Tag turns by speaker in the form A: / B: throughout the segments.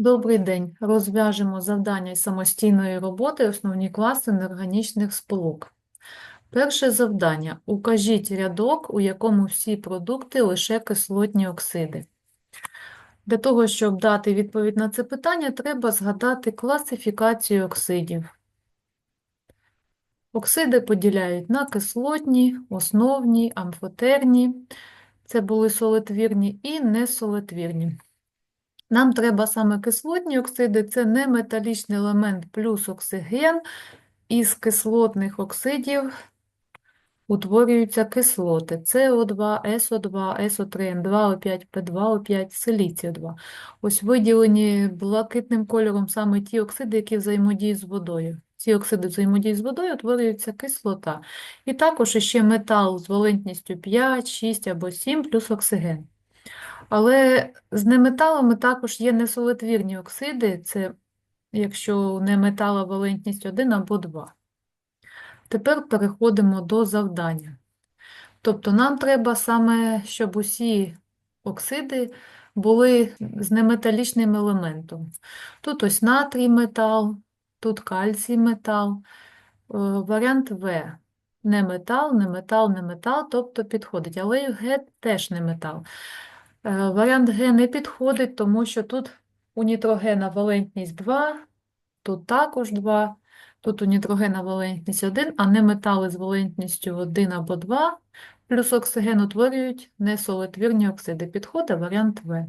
A: Добрий день. Розв'яжемо завдання самостійної роботи основні класи неорганічних сполук. Перше завдання. Укажіть рядок, у якому всі продукти лише кислотні оксиди. Для того, щоб дати відповідь на це питання, треба згадати класифікацію оксидів. Оксиди поділяють на кислотні, основні, амфотерні, це були солитвірні і несолитвірні. Нам треба саме кислотні оксиди, це неметалічний елемент плюс оксиген. Із кислотних оксидів утворюються кислоти СО2, СО2, СО3, N2O5, P2O5, силіцій 2 Ось виділені блакитним кольором саме ті оксиди, які взаємодіють з водою. Ці оксиди взаємодіють з водою, утворюється кислота. І також ще метал з валентністю 5, 6 або 7 плюс оксиген. Але з неметалами також є несолитвірні оксиди, це якщо не метала валентність 1 або 2. Тепер переходимо до завдання. Тобто нам треба саме, щоб усі оксиди були з неметалічним елементом. Тут ось натрій метал, тут кальцій метал, Е, варіант В. Не метал, не метал, не метал, тобто підходить. Але Г теж не метал. Е, Варіант Г не підходить, тому що тут у нітрогена валентність 2, тут також 2, тут у нітрогена валентність 1, а не метали з валентністю 1 або 2, плюс оксиген утворюють несолитвірні оксиди. Підходить варіант В.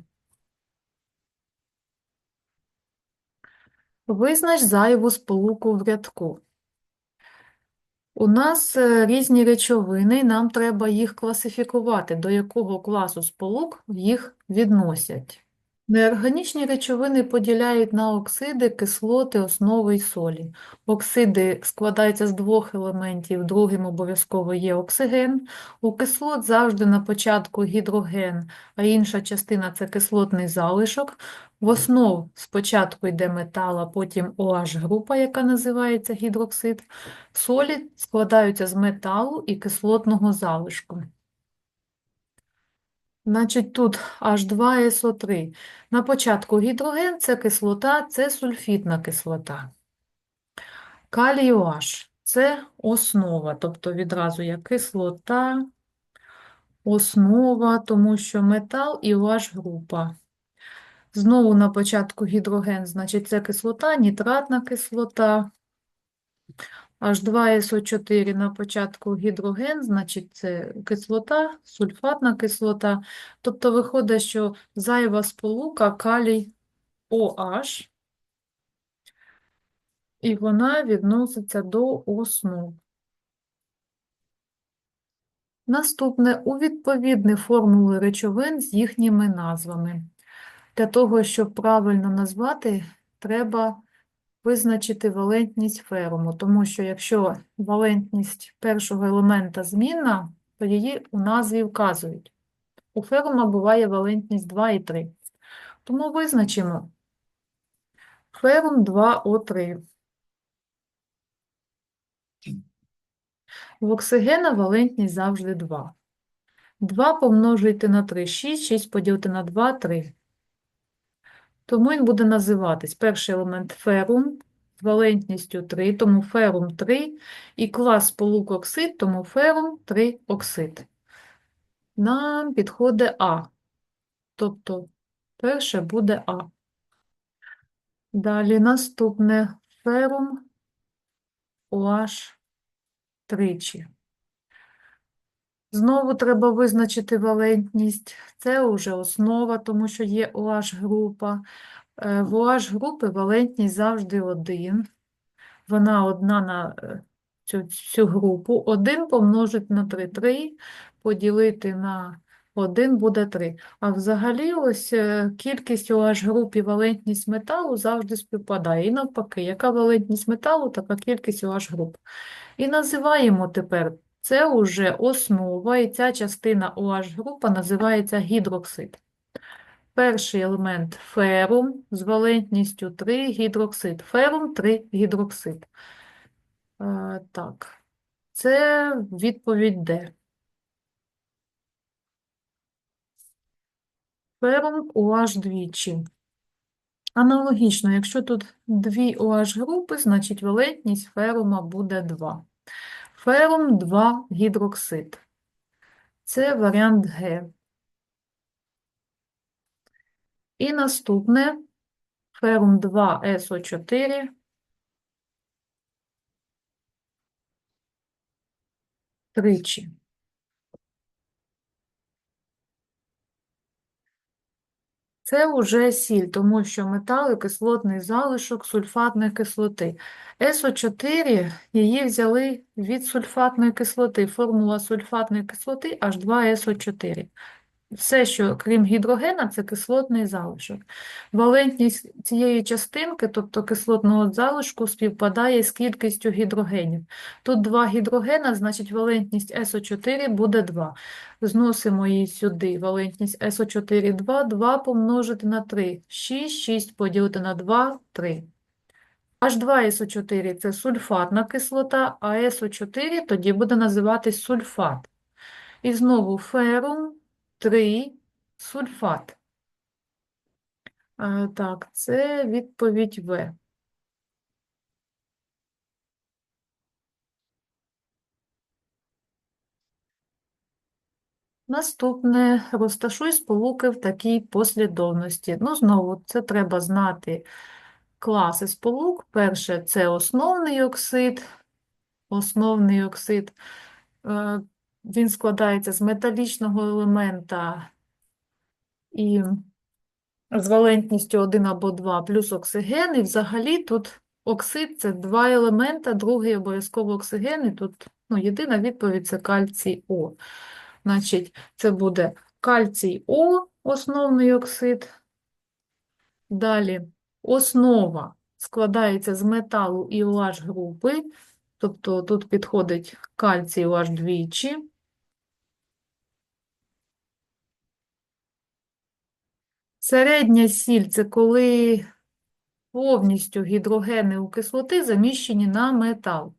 A: Визнач зайву сполуку в рядку. У нас е, різні речовини, нам треба їх класифікувати, до якого класу сполук їх відносять. Неорганічні речовини поділяють на оксиди, кислоти, основи і солі. Оксиди складаються з двох елементів, другим обов'язково є оксиген. У кислот завжди на початку гідроген, а інша частина це кислотний залишок. В основу спочатку йде метал, а потім OH-група, яка називається гідроксид. Солі складаються з металу і кислотного залишку. Значить, тут H2SO3. На початку гідроген – це кислота, це сульфітна кислота. Калій OH – це основа, тобто відразу як кислота, основа, тому що метал і OH-група. Знову на початку гідроген, значить, це кислота, нітратна кислота. H2SO4 на початку гідроген, значить, це кислота, сульфатна кислота. Тобто виходить, що зайва сполука калій OH, і вона відноситься до основ. Наступне у відповідні формули речовин з їхніми назвами. Для того, щоб правильно назвати, треба визначити валентність феруму, тому що якщо валентність першого елемента змінна, то її у назві вказують. У ферума буває валентність 2 і 3. Тому визначимо ферум 2О3. В оксигена валентність завжди 2. 2 помножити на 3 – 6, 6 поділити на 2 – 3. Тому він буде називатись перший елемент ферум з валентністю 3, тому ферум 3, і клас сполук оксид, тому ферум 3 оксид. Нам підходить А. Тобто перше буде А. Далі наступне ферум OH тричі. Знову треба визначити валентність. Це вже основа, тому що є OH-група. Е, В OH-групи валентність завжди один. Вона одна на е, цю, цю групу. 1 помножити на 3. 3 поділити на 1 буде 3. А взагалі ось е, кількість OH-груп і валентність металу завжди співпадає. І навпаки, яка валентність металу, така кількість OH-груп. І називаємо тепер це вже основа, і ця частина OH-група називається гідроксид. Перший елемент ферум з валентністю 3 гідроксид. Ферум 3 гідроксид. Е, так, це відповідь Д. Ферум OH двічі. Аналогічно, якщо тут дві OH групи, значить валентність ферума буде 2. Ферум 2 гідроксид. Це варіант Г. І наступне ферум 2 СО4 тричі. Це вже сіль, тому що метал кислотний залишок сульфатної кислоти. СО4 її взяли від сульфатної кислоти. Формула сульфатної кислоти H2SO4. Все, що крім гідрогена, це кислотний залишок. Валентність цієї частинки, тобто кислотного залишку, співпадає з кількістю гідрогенів. Тут два гідрогена, значить валентність СО4 буде 2. Зносимо її сюди. Валентність СО4 2, 2 помножити на 3. 6, 6 поділити на 2, 3. H2SO4 – це сульфатна кислота, а СО4 тоді буде називатись сульфат. І знову ферум 3 сульфат. Так, це відповідь В. Наступне розташуй сполуки в такій послідовності. Ну, знову, це треба знати класи сполук. Перше це основний оксид. Основний оксид. Він складається з металічного елемента і з валентністю 1 або 2 плюс оксиген. І взагалі тут оксид це два елемента, другий обов'язково оксиген, і тут ну, єдина відповідь це кальцій О. Значить, це буде кальцій О, основний оксид. Далі основа складається з металу і OH групи, тобто тут підходить кальцій OH двічі. Середня сіль це коли повністю гідрогени у кислоти заміщені на метал.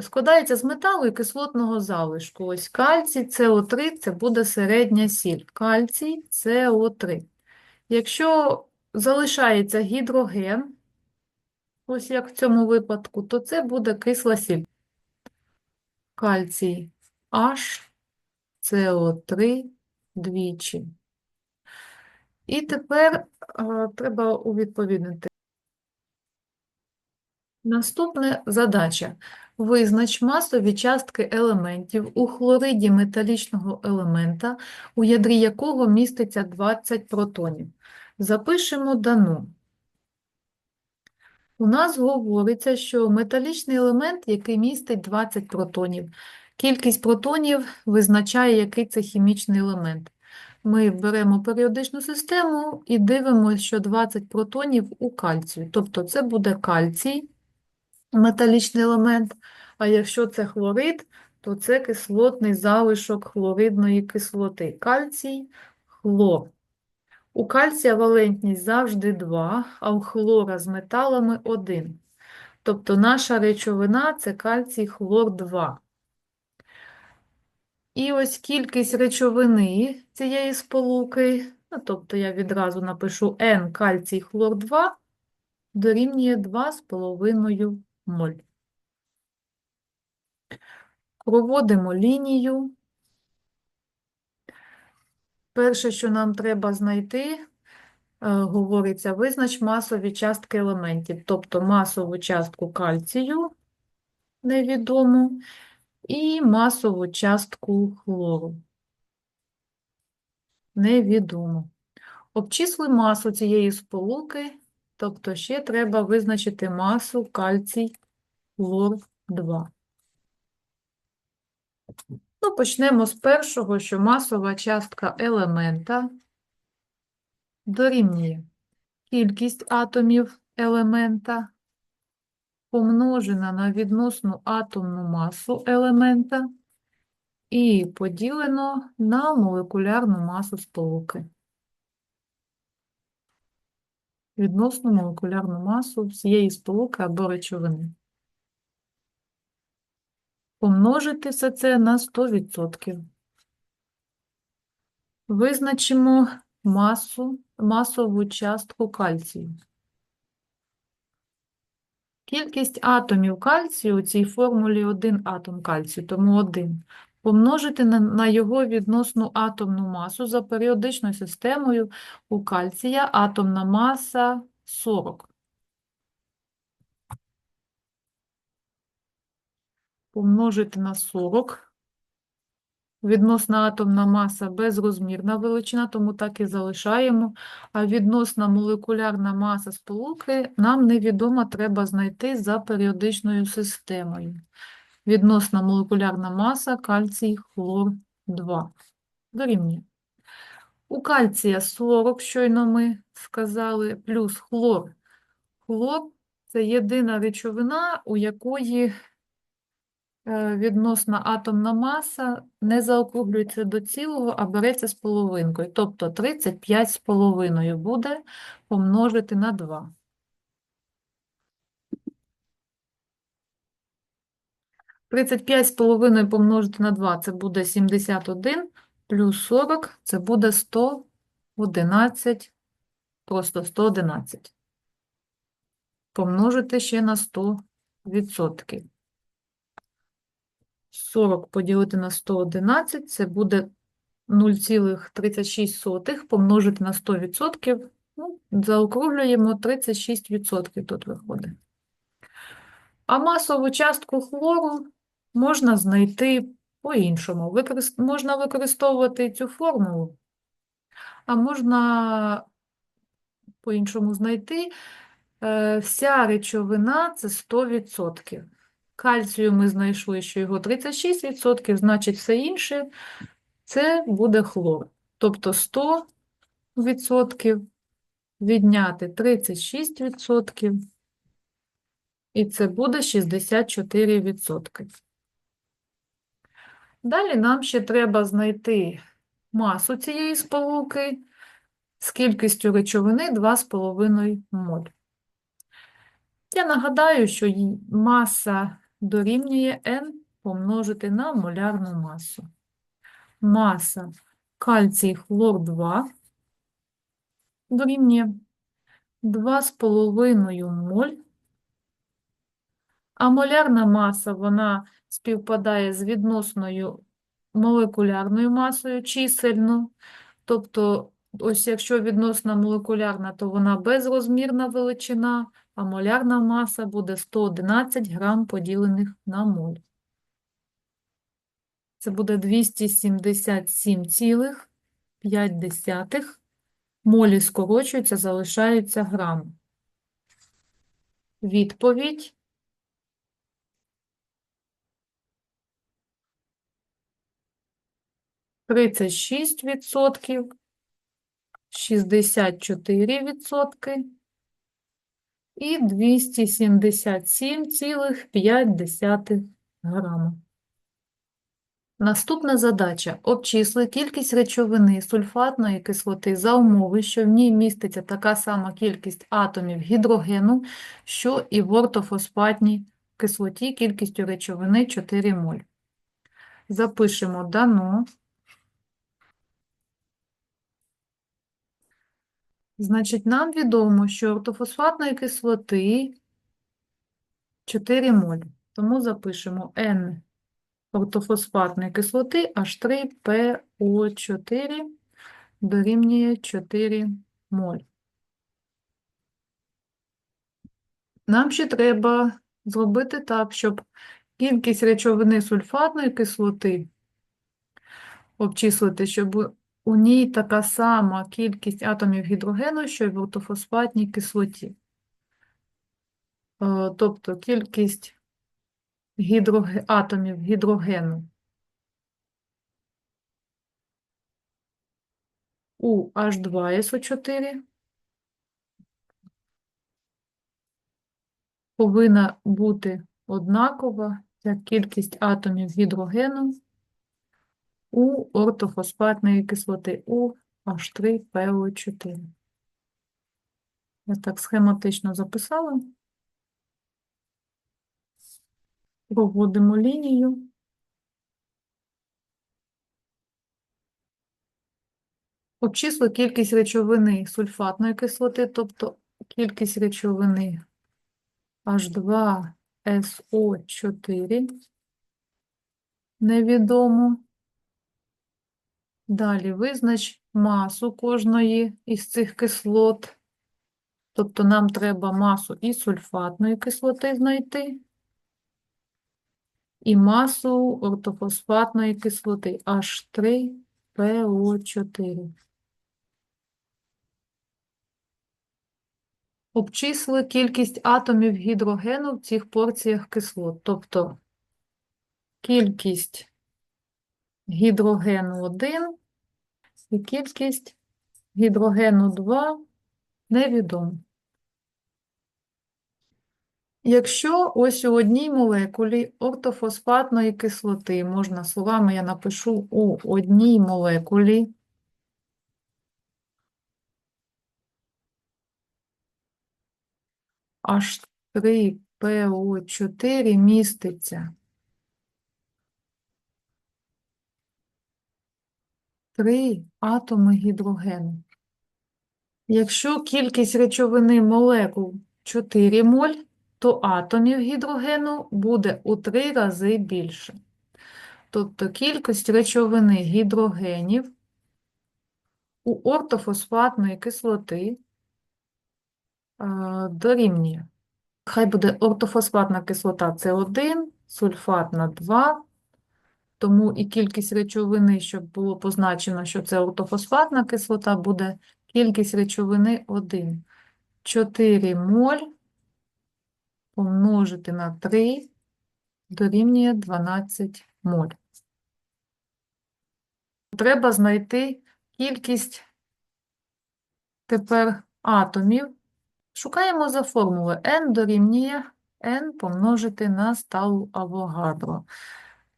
A: Складається з металу і кислотного залишку. Ось кальцій, СО3 це буде середня сіль. Кальцій, СО3. Якщо залишається гідроген, ось як в цьому випадку, то це буде кисла сіль. Кальцій H, СО3 двічі. І тепер а, треба увідповіднити. Наступна задача. Визнач масові частки елементів у хлориді металічного елемента, у ядрі якого міститься 20 протонів. Запишемо дану. У нас говориться, що металічний елемент, який містить 20 протонів. Кількість протонів визначає, який це хімічний елемент. Ми беремо періодичну систему і дивимося, що 20 протонів у кальцію. Тобто це буде кальцій, металічний елемент, а якщо це хлорид, то це кислотний залишок хлоридної кислоти. Кальцій, хлор. У кальція валентність завжди 2, а у хлора з металами 1. Тобто наша речовина це кальцій хлор 2. І ось кількість речовини цієї сполуки, ну, тобто я відразу напишу N кальцій хлор 2 дорівнює 2,5 моль. Проводимо лінію. Перше, що нам треба знайти, е, говориться, визнач масові частки елементів, тобто масову частку кальцію невідому і масову частку хлору. Невідомо. Обчисли масу цієї сполуки, тобто ще треба визначити масу кальцій хлор 2. Ну, почнемо з першого, що масова частка елемента дорівнює кількість атомів елемента помножена на відносну атомну масу елемента і поділено на молекулярну масу сполуки. Відносну молекулярну масу всієї сполуки або речовини. Помножити все це на 100%. Визначимо масу масову частку кальцію. Кількість атомів кальцію у цій формулі один атом кальцію, тому один. Помножити на, на його відносну атомну масу за періодичною системою у кальція атомна маса 40. Помножити на 40. Відносна атомна маса безрозмірна величина, тому так і залишаємо. А відносна молекулярна маса сполуки нам невідома, треба знайти за періодичною системою. Відносна молекулярна маса кальцій хлор 2. Дорівнює. У кальція 40, щойно ми сказали, плюс хлор. Хлор – це єдина речовина, у якої відносна атомна маса не заокруглюється до цілого, а береться з половинкою. Тобто 35 з половиною буде помножити на 2. Тридцять п'ять з половиною помножити на 2 – це буде 71, плюс 40 – це буде 111, просто 111. Помножити ще на 100 відсотків. 40 поділити на 111 – це буде 0,36 помножити на 100%. Ну, заокруглюємо 36% тут виходить. А масову частку хлору можна знайти по-іншому. Використ... Можна використовувати цю формулу, а можна по-іншому знайти. Е, Вся речовина – це 100%. Кальцію ми знайшли, що його 36%, значить все інше – це буде хлор. Тобто 100% відняти 36%, і це буде 64%. Далі нам ще треба знайти масу цієї сполуки з кількістю речовини 2,5 моль. Я нагадаю, що маса дорівнює n помножити на молярну масу. Маса кальцій хлор 2 дорівнює 2,5 моль, а молярна маса, вона співпадає з відносною молекулярною масою чисельно. Тобто, ось якщо відносна молекулярна, то вона безрозмірна величина, а молярна маса буде 111 грам поділених на моль. Це буде 277,5 молі скорочуються, залишаються грами. Відповідь тридцять шість відсотків, шістдесят чотири відсотки і двісті сімдесят сім цілих п'ять десятих грама. Наступна задача – обчисли кількість речовини сульфатної кислоти за умови, що в ній міститься така сама кількість атомів гідрогену, що і в ортофосфатній кислоті кількістю речовини 4 моль. Запишемо дано. Значить, нам відомо, що ортофосфатної кислоти 4 моль. Тому запишемо N ортофосфатної кислоти H3PO4 дорівнює 4 моль. Нам ще треба зробити так, щоб кількість речовини сульфатної кислоти обчислити, щоб у ній така сама кількість атомів гідрогену, що й в ортофосфатній кислоті. Е, Тобто кількість гідроге... атомів гідрогену у H2SO4 повинна бути однакова як кількість атомів гідрогену у ортофосфатної кислоти у H3PO4. Я так схематично записала. Проводимо лінію. Обчисли кількість речовини сульфатної кислоти, тобто кількість речовини H2SO4 невідомо. Далі визнач масу кожної із цих кислот. Тобто нам треба масу і сульфатної кислоти знайти, і масу ортофосфатної кислоти H3PO4. Обчисли кількість атомів гідрогену в цих порціях кислот. Тобто кількість гідрогену 1 і кількість гідрогену 2 невідомо. Якщо ось у одній молекулі ортофосфатної кислоти, можна словами я напишу у одній молекулі, H3PO4 міститься 3 атоми гідрогену. Якщо кількість речовини молекул 4 моль, то атомів гідрогену буде у 3 рази більше. Тобто кількість речовини гідрогенів у ортофосфатної кислоти е, дорівнює. Хай буде ортофосфатна кислота це 1, сульфатна 2, тому і кількість речовини, щоб було позначено, що це ортофосфатна кислота, буде кількість речовини 1. 4 моль помножити на 3 дорівнює 12 моль. Треба знайти кількість тепер атомів. Шукаємо за формулою n дорівнює n помножити на сталу Авогадро.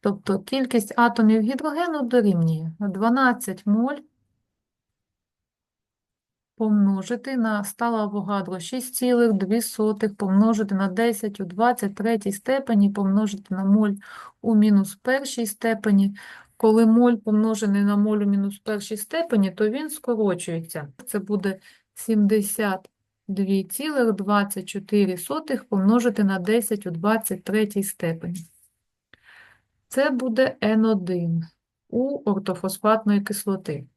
A: Тобто кількість атомів гідрогену дорівнює 12 моль помножити на стала Авогадро 6,2 помножити на 10 у 23 степені, помножити на моль у мінус першій степені. Коли моль помножений на моль у мінус першій степені, то він скорочується. Це буде 72,24 помножити на 10 у 23 степені. Це буде N1 у ортофосфатної кислоти.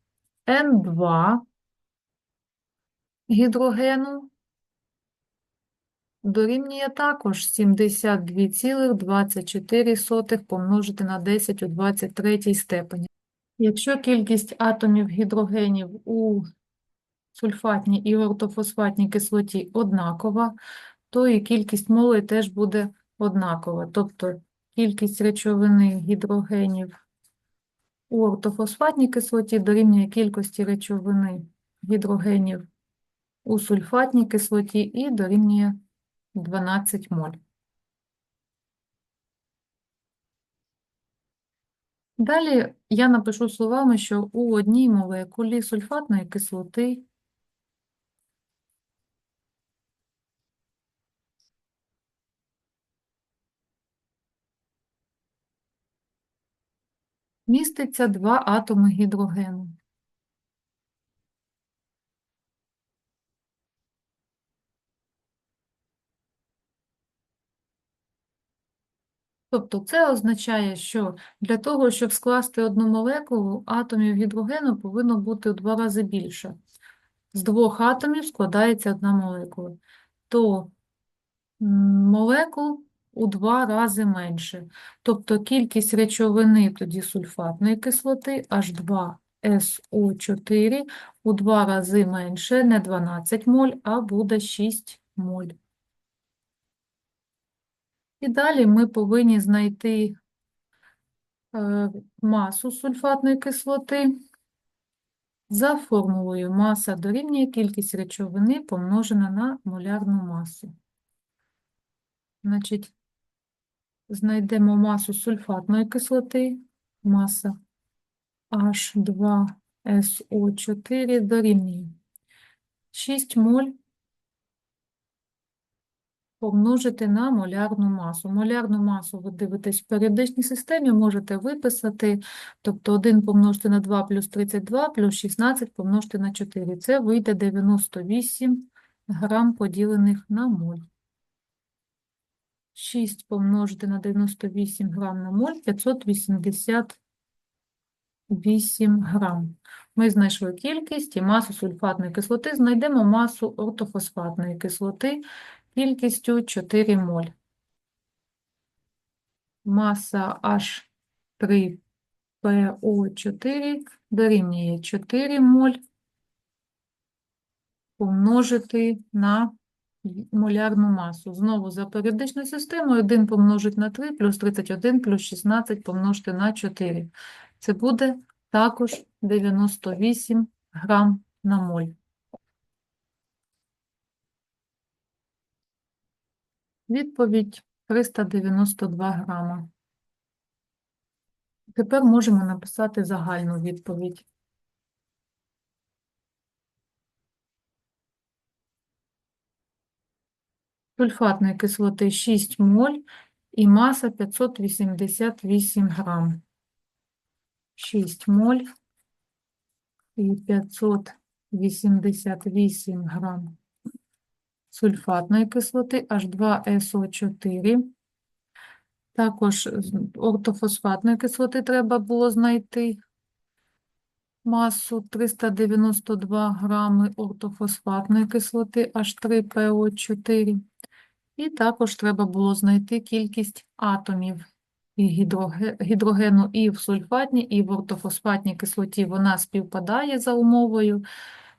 A: N2 гідрогену дорівнює також 72,24 помножити на 10 у 23 степені. Якщо кількість атомів гідрогенів у сульфатній і ортофосфатній кислоті однакова, то і кількість моли теж буде однакова. Тобто кількість речовини гідрогенів у ортофосфатній кислоті дорівнює кількості речовини гідрогенів у сульфатній кислоті і дорівнює 12 моль. Далі я напишу словами, що у одній молекулі сульфатної кислоти міститься два атоми гідрогену. Тобто це означає, що для того, щоб скласти одну молекулу, атомів гідрогену повинно бути в два рази більше. З двох атомів складається одна молекула. То молекул у два рази менше. Тобто кількість речовини тоді сульфатної кислоти H2SO4 у два рази менше, не 12 моль, а буде 6 моль. І далі ми повинні знайти е, масу сульфатної кислоти за формулою маса дорівнює кількість речовини помножена на молярну масу. Значить, знайдемо масу сульфатної кислоти, маса H2SO4 дорівнює 6 моль помножити на молярну масу. Молярну масу ви дивитесь в періодичній системі, можете виписати, тобто 1 помножити на 2 плюс 32 плюс 16 помножити на 4. Це вийде 98 грам поділених на моль. 6 помножити на 98 грам на моль 588 грам. Ми знайшли кількість і масу сульфатної кислоти, знайдемо масу ортофосфатної кислоти кількістю 4 моль. Маса H3PO4 дорівнює 4 моль помножити на молярну масу. Знову за періодичною системою 1 помножити на 3 плюс 31 плюс 16 помножити на 4. Це буде також 98 грам на моль. Відповідь 392 грама. Тепер можемо написати загальну відповідь. Сульфатної кислоти 6 моль і маса 588 грам. 6 моль і 588 грам сульфатної кислоти H2SO4. Також ортофосфатної кислоти треба було знайти масу 392 грами ортофосфатної кислоти H3PO4. І також треба було знайти кількість атомів гідрогену і в сульфатній, і в ортофосфатній кислоті. Вона співпадає за умовою.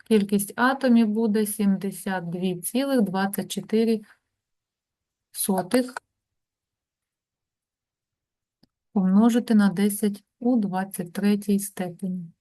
A: Кількість атомів буде 72,24 помножити на 10 у 23 степені.